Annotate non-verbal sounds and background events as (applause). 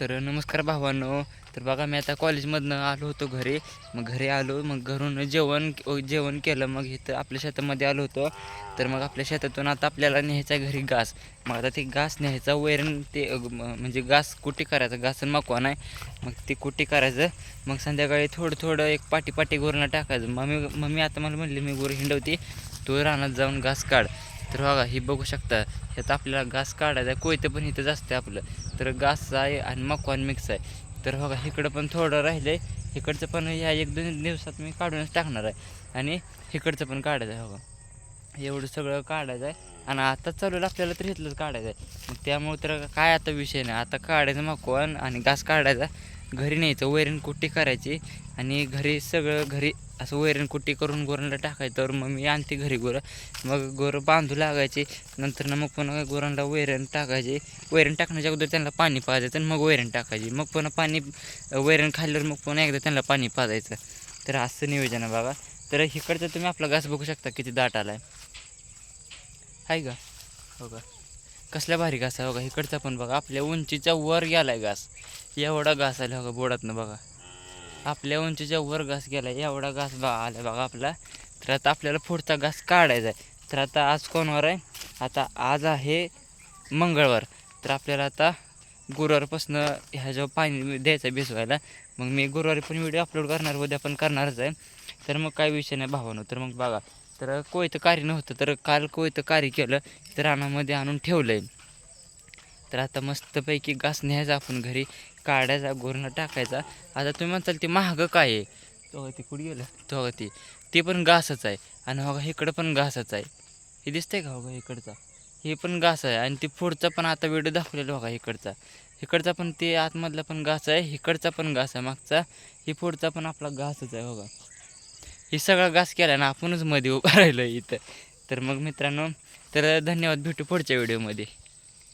तर नमस्कार भावांनो. तर बघा मी आता कॉलेजमधनं आलो होतो घरी. मग घरी आलो मग घरून जेवण जेवण केलं. मग इथं आपल्या शेतामध्ये आलो होतो. तर मग आपल्या शेतातून आता आपल्याला न्यायचा घरी घास. मग आता ते घास न्यायचा वैरण ते म्हणजे घास कुटी करायचं? घासन आणि नाही. मग ते कुटी करायचं? मग संध्याकाळी थोडं थोडं एक पाटी पाटी गुरांना टाकायचं. मम्मी मम्मी आता मला म्हणली मी गुरु हिंडवती. तू रानात जाऊन घास काढ. तर बघा ही बघू शकता ह्यात आपल्याला घास काढायचा आहे कोयतं पण इथंच असते आपलं. तर घास आहे आणि मकवान मिक्स आहे. तर बघा इकडं पण थोडं राहिलं आहे इकडचं पण ह्या एक दोन दिवसात मी काढूनच टाकणार आहे. आणि इकडचं पण काढायचं आहे बघा. एवढं सगळं काढायचं आहे. आणि आता चालू आपल्याला तर इथलंच काढायचं आहे. मग त्यामुळे तर काय आता विषय नाही. आता काढायचं मकवान आणि घास काढायचा. घरी न्यायचं वैरण कुट्टी करायची. आणि घरी सगळं घरी असं वैरण कुट्टी करून गोरांना टाकायचं तर मग मी आणते घरी गोरं. मग गोरं बांधू लागायचे नंतर ना मग पुन्हा गोरांना वैरण टाकायचे. वैरण टाकण्याच्या अगोदर त्यांना पाणी पाजायचं आणि मग वैरण टाकायची. मग पुन्हा पाणी वैरण खाल्ल्यावर मग पुन्हा एकदा त्यांना पाणी पाजायचं. तर असं नियोजन आहे बघा तर इकडचं तुम्ही आपला घास बघू शकता किती दाट आला आहे का हो का कसला भारी घास आहे हो बघा इकडचा पण बघा. आपल्या उंचीच्या वर गेला आहे घास. एवढा घास आला बघा हो बोडातनं बघा. आपल्या उंचीच्या वर घास गेला एवढा घास बा आला बघा आपला. तर आता आपल्याला पुढचा घास काढायचा आहे. तर आता आज कोणवार आहे? आता आज आहे मंगळवार. तर आपल्याला आता गुरुवारपासनं ह्याच्यावर पाणी द्यायचं भिजवायला. मग मी गुरुवारी पण व्हिडिओ अपलोड करणार उद्या पण करणारच आहे. तर मग काय विषय नाही भावानो. तर मग बघा. तर कोयतं कार्य नव्हतं तर काल कोयतं कार्य केलं तर रानामध्ये आणून ठेवलं आहे तर आता मस्तपैकी घास न्यायचा आपण घरी. काढायचा गोरणं टाकायचा. आता तुम्ही म्हणताल ते महागं काय आहे? तो ते कुठे गेलं? तो ते. ते पण घासच आहे. आणि बघा इकडं पण घासच आहे. हे दिसतंय का बघा इकडचा? हे पण घास आहे. आणि ते पुढचा पण आता व्हिडिओ दाखवलेला बघा इकडचा. इकडचा पण ते आतमधला पण घास आहे. इकडचा पण घास आहे मागचा. हे पुढचा पण आपला घासच आहे बघा हे सगळा घास केला ना आपणच मध्ये उभा (laughs) राहिलो इथं. तर मग मित्रांनो तर धन्यवाद भेटू पुढच्या व्हिडिओमध्ये